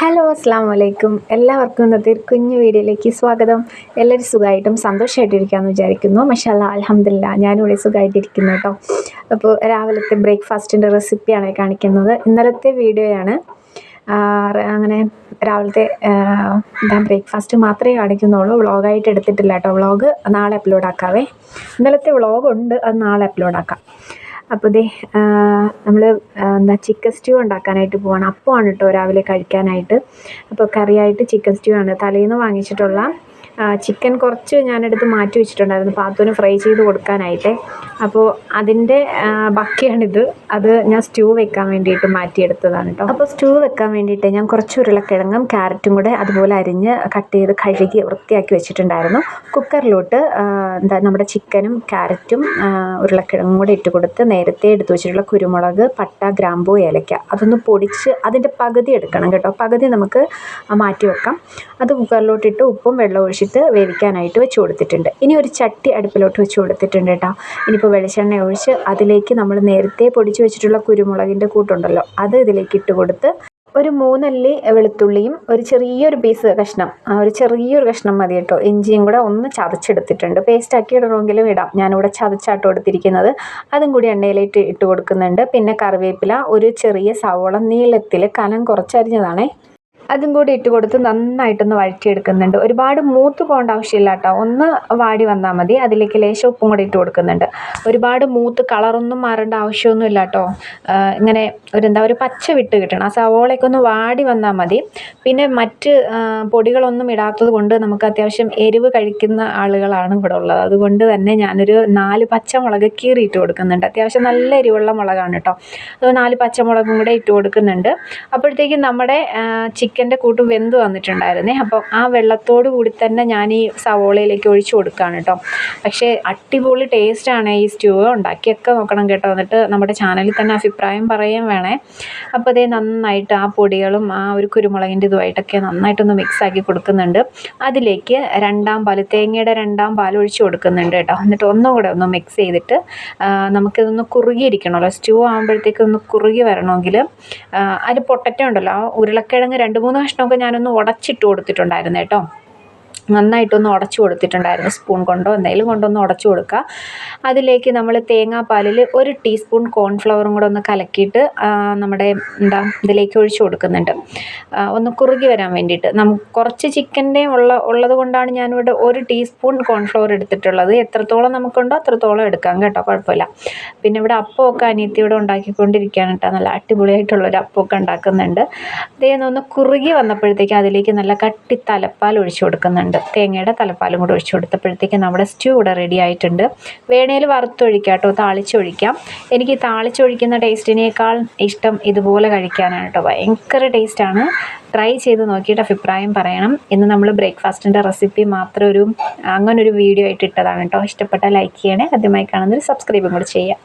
Hello അസ്സാം വലൈക്കും എല്ലാവർക്കും ഇന്നത്തെ ഒരു കുഞ്ഞു വീഡിയോയിലേക്ക് സ്വാഗതം. എല്ലാവരും സുഖമായിട്ടും സന്തോഷമായിട്ടിരിക്കാമെന്ന് വിചാരിക്കുന്നു. മഷാല്ല അലഹമില്ല ഞാനിവിടെ സുഖമായിട്ടിരിക്കുന്നു കേട്ടോ. അപ്പോൾ രാവിലത്തെ ബ്രേക്ക്ഫാസ്റ്റിന്റെ റെസിപ്പിയാണ് കാണിക്കുന്നത്. ഇന്നലത്തെ വീഡിയോയാണ്. അങ്ങനെ രാവിലത്തെ എന്താ ബ്രേക്ക്ഫാസ്റ്റ് മാത്രമേ കാണിക്കുന്നുള്ളൂ. വ്ളോഗായിട്ട് എടുത്തിട്ടില്ല കേട്ടോ വ്ളോഗ്. നാളെ അപ്ലോഡ് ആക്കാവേ. ഇന്നലത്തെ വ്ളോഗ് ഉണ്ട് അത് നാളെ അപ്ലോഡ് ആക്കാം. അപ്പോൾ ദേ നമ്മൾ എന്താ ചിക്കൻ സ്റ്റ്യൂ ഉണ്ടാക്കാനായിട്ട് പോവാണ്. അപ്പമാണ് കേട്ടോ രാവിലെ കഴിക്കാനായിട്ട്. അപ്പോൾ കറിയായിട്ട് ചിക്കൻ സ്റ്റ്യൂ ആണ്. തലേന്ന് വാങ്ങിച്ചിട്ടുള്ള ചിക്കൻ കുറച്ച് ഞാനെടുത്ത് മാറ്റി വെച്ചിട്ടുണ്ടായിരുന്നു. പാത്തുവിന് ഫ്രൈ ചെയ്ത് കൊടുക്കാനായിട്ട്. അപ്പോൾ അതിന്റെ ബാക്കിയാണിത്. അത് ഞാൻ സ്റ്റൂ വെക്കാൻ വേണ്ടിയിട്ട് മാറ്റിയെടുത്തതാണ് കേട്ടോ അപ്പോൾ സ്റ്റൂ വെക്കാൻ വേണ്ടിയിട്ട് ഞാൻ കുറച്ച് ഉരുളക്കിഴങ്ങും ക്യാരറ്റും കൂടെ അതുപോലെ അരിഞ്ഞ് കട്ട് ചെയ്ത് കഴുകി വൃത്തിയാക്കി വെച്ചിട്ടുണ്ടായിരുന്നു. കുക്കറിലോട്ട് എന്താ നമ്മുടെ ചിക്കനും ക്യാരറ്റും ഉരുളക്കിഴങ്ങും കൂടെ ഇട്ട് കൊടുത്ത് നേരത്തെ എടുത്തു വെച്ചിട്ടുള്ള കുരുമുളക് പട്ട ഗ്രാമ്പൂ ഏലക്ക അതൊന്ന് പൊടിച്ച് അതിന്റെ പകുതി എടുക്കണം കേട്ടോ. പകുതി നമുക്ക് മാറ്റി വെക്കാം. അത് കുക്കറിലോട്ടിട്ട് ഉപ്പും വെള്ളം ഒഴിച്ചിട്ട് വേവിക്കാനായിട്ട് വെച്ച് കൊടുത്തിട്ടുണ്ട്. ഇനി ഒരു ചട്ടി അടുപ്പിലോട്ട് വെച്ച് കൊടുത്തിട്ടുണ്ട് കേട്ടോ. ഇനിയിപ്പോൾ വെളിച്ചെണ്ണ ഒഴിച്ച് അതിലേക്ക് നമ്മൾ നേരത്തെ പൊടിച്ച് വെച്ചിട്ടുള്ള കുരുമുളകിന്റെ കൂട്ടുണ്ടല്ലോ അത് ഇതിലേക്ക് ഇട്ട് കൊടുത്ത് ഒരു മൂന്നല്ലി വെളുത്തുള്ളിയും ഒരു ചെറിയൊരു പീസ് കഷ്ണം ഒരു ചെറിയൊരു കഷ്ണം മതി കേട്ടോ. ഇഞ്ചിയും കൂടെ ഒന്ന് ചതച്ചെടുത്തിട്ടുണ്ട്. പേസ്റ്റ് ആക്കി ഇടണമെങ്കിലും ഇടാം. ഞാനിവിടെ ചതച്ചാട്ട് എടുത്തിരിക്കുന്നത്. അതും കൂടി എണ്ണയിലേക്ക് ഇട്ട് കൊടുക്കുന്നുണ്ട്. പിന്നെ കറിവേപ്പില ഒരു ചെറിയ സവോള നീളത്തിൽ കനം കുറച്ചരിഞ്ഞതാണേ. അതും കൂടി ഇട്ട് കൊടുത്ത് നന്നായിട്ടൊന്ന് വഴറ്റിയെടുക്കുന്നുണ്ട്. ഒരുപാട് മൂത്ത് പോകേണ്ട ആവശ്യമില്ല കേട്ടോ. ഒന്ന് വാടി വന്നാൽ മതി. അതിലേക്ക് ലേശം ഉപ്പും കൂടി ഇട്ട് കൊടുക്കുന്നുണ്ട്. ഒരുപാട് മൂത്ത് കളറൊന്നും മാറേണ്ട ആവശ്യമൊന്നും ഇല്ല കേട്ടോ ഇങ്ങനെ ഒരു എന്താ ഒരു പച്ച വിട്ട് കിട്ടണം. ആ സവോളയൊക്കെ ഒന്ന് വാടി വന്നാൽ മതി. പിന്നെ മറ്റ് പൊടികളൊന്നും ഇടാത്തത് കൊണ്ട് നമുക്ക് അത്യാവശ്യം എരിവ് കഴിക്കുന്ന ആളുകളാണ് ഇവിടെ ഉള്ളത്. അതുകൊണ്ട് തന്നെ ഞാനൊരു നാല് പച്ചമുളക് കീറി ഇട്ട് കൊടുക്കുന്നുണ്ട്. അത്യാവശ്യം നല്ല എരിവുള്ള മുളകാണ് കേട്ടോ. അത് നാല് പച്ചമുളകും കൂടെ ഇട്ട് കൊടുക്കുന്നുണ്ട്. അപ്പോഴത്തേക്കും നമ്മുടെ ചിക്കന്റെ കൂട്ട് വെന്ത് വന്നിട്ടുണ്ടായിരുന്നേ. അപ്പം ആ വെള്ളത്തോട് കൂടി തന്നെ ഞാൻ ഈ സവോളയിലേക്ക് ഒഴിച്ചു കൊടുക്കുകയാണ് കേട്ടോ. പക്ഷേ അടിപൊളി ടേസ്റ്റാണ് ഈ സ്റ്റൂ. ഉണ്ടാക്കിയൊക്കെ നോക്കണം കേട്ടോ. എന്നിട്ട് നമ്മുടെ ചാനലിൽ തന്നെ അഭിപ്രായം പറയുകയും വേണേ. അപ്പോൾ അതേ നന്നായിട്ട് ആ പൊടികളും ആ ഒരു കുരുമുളകിന്റെ ഇതുമായിട്ടൊക്കെ നന്നായിട്ടൊന്ന് മിക്സ് ആക്കി കൊടുക്കുന്നുണ്ട്. അതിലേക്ക് രണ്ടാം പാൽ തേങ്ങയുടെ രണ്ടാം പാൽ ഒഴിച്ചു കൊടുക്കുന്നുണ്ട് കേട്ടോ. എന്നിട്ട് ഒന്നും കൂടെ ഒന്ന് മിക്സ് ചെയ്തിട്ട് നമുക്കിതൊന്ന് കുറുകിയിരിക്കണമല്ലോ. സ്റ്റൂ ആകുമ്പോഴത്തേക്കൊന്ന് കുറുകി വരണമെങ്കിൽ അതിൽ പൊട്ടറ്റോ ഉണ്ടല്ലോ. ആ ഉരുളക്കിഴങ്ങ് രണ്ട് കഷ്ണമൊക്കെ ഞാനൊന്ന് ഉടച്ചിട്ട് കൊടുത്തിട്ടുണ്ടായിരുന്നു കേട്ടോ. നന്നായിട്ടൊന്ന് ഉടച്ചു കൊടുത്തിട്ടുണ്ടായിരുന്നു സ്പൂൺ കൊണ്ടോ എന്തെങ്കിലും കൊണ്ടൊന്ന് ഉടച്ചു കൊടുക്കുക. അതിലേക്ക് നമ്മൾ തേങ്ങാപ്പാലിൽ ഒരു ടീസ്പൂൺ കോൺഫ്ലവറും കൂടെ ഒന്ന് കലക്കിയിട്ട് നമ്മുടെ എന്താ ഇതിലേക്ക് ഒഴിച്ചു കൊടുക്കുന്നുണ്ട്. ഒന്ന് കുറുകി വരാൻ വേണ്ടിയിട്ട്. നമുക്ക് കുറച്ച് ചിക്കന്റെ ഉള്ള ഉള്ളത് കൊണ്ടാണ് ഞാനിവിടെ ഒരു ടീസ്പൂൺ കോൺഫ്ലവർ എടുത്തിട്ടുള്ളത്. എത്രത്തോളം നമുക്കുണ്ടോ അത്രത്തോളം എടുക്കാം കേട്ടോ കുഴപ്പമില്ല. പിന്നെ ഇവിടെ അപ്പമൊക്കെ അനിയത്തി ഇവിടെ ഉണ്ടാക്കിക്കൊണ്ടിരിക്കുകയാണ് കേട്ടോ. നല്ല അടിപൊളിയായിട്ടുള്ളൊരു അപ്പമൊക്കെ ഉണ്ടാക്കുന്നുണ്ട്. അതേ ഒന്ന് കുറുകി വന്നപ്പോഴത്തേക്ക് അതിലേക്ക് നല്ല കട്ടി തലപ്പാൽ ഒഴിച്ചു കൊടുക്കുന്നുണ്ട്. തേങ്ങയുടെ തലപ്പാലും കൂടെ ഒഴിച്ചു കൊടുത്തപ്പോഴത്തേക്ക് നമ്മുടെ സ്റ്റൂ ഇവിടെ റെഡി ആയിട്ടുണ്ട്. വേണേൽ വറുത്തൊഴിക്കാം കേട്ടോ താളിച്ചൊഴിക്കാം. എനിക്ക് താളിച്ചൊഴിക്കുന്ന ടേസ്റ്റിനേക്കാൾ ഇഷ്ടം ഇതുപോലെ കഴിക്കാനാണ് കേട്ടോ ഭയങ്കര ടേസ്റ്റാണ് ട്രൈ ചെയ്ത് നോക്കിയിട്ട് അഭിപ്രായം പറയണം. ഇന്ന് നമ്മൾ ബ്രേക്ക്ഫാസ്റ്റിന്റെ റെസിപ്പി മാത്രം ഒരു അങ്ങനൊരു വീഡിയോ ആയിട്ട് ഇട്ടതാണ് കേട്ടോ. ഇഷ്ടപ്പെട്ടാൽ ലൈക്ക് ചെയ്യണേ. ആദ്യമായി കാണുന്നൊരു സബ്സ്ക്രൈബും കൂടി ചെയ്യാം.